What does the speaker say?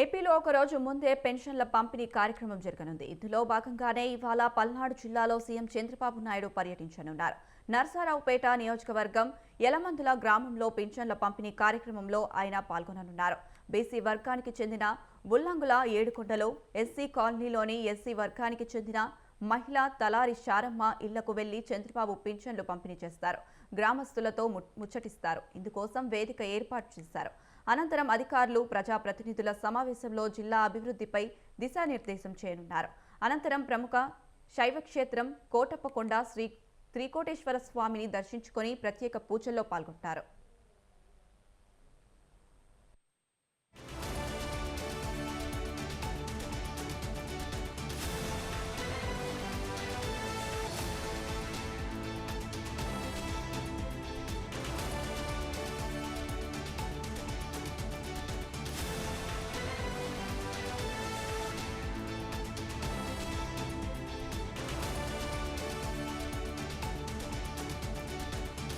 ఏపీలో ఒక రోజు ముందే పెన్షన్ల పంపిణీ కార్యక్రమం జరగనుంది. ఇందులో భాగంగానే ఇవాళ పల్నాడు జిల్లాలో సీఎం చంద్రబాబు నాయుడు పర్యటించనున్నారు. నర్సారావుపేట నియోజకవర్గం యలమందుల గ్రామంలో పెన్షన్ల పంపిణీ కార్యక్రమంలో ఆయన పాల్గొననున్నారు. బీసీ వర్గానికి చెందిన ఉల్లంగుల ఏడుకొండలో ఎస్సీ కాలనీలోని ఎస్సీ వర్గానికి చెందిన మహిళ తలారి శారమ్మ ఇళ్ళకు వెళ్ళి చంద్రబాబు పింఛన్లు పంపిణీ చేస్తారు. గ్రామస్తులతో ము- ముచ్చటిస్తారు. ఇందుకోసం వేదిక ఏర్పాటు చేశారు. అనంతరం అధికారులు ప్రజాప్రతినిధుల సమావేశంలో జిల్లా అభివృద్ధిపై దిశానిర్దేశం చేయనున్నారు. అనంతరం ప్రముఖ శైవక్షేత్రం కోటప్పకొండ శ్రీ త్రికోటేశ్వర స్వామిని దర్శించుకొని ప్రత్యేక పూజల్లో పాల్గొంటారు.